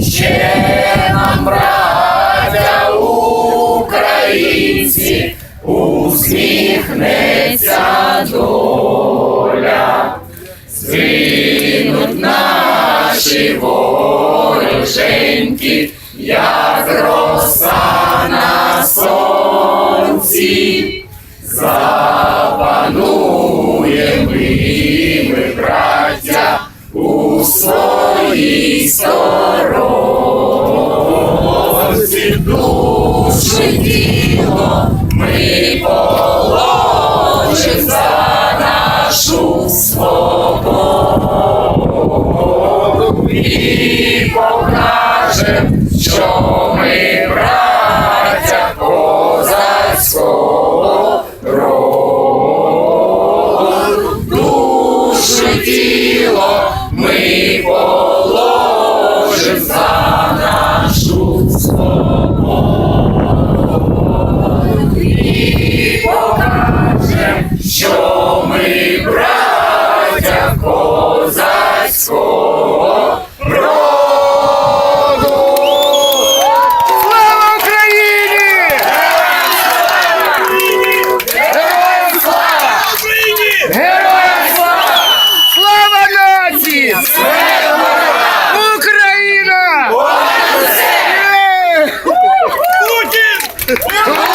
ще нам, браття українці, усміхнеться доля. Згинуть наші вороженьки, як роса на сонці. Запануємо ми, своїй сторонці душі діло, ми положим за нашу свободу і покажем, що Ти положив за нашу свободу. 감사합니다.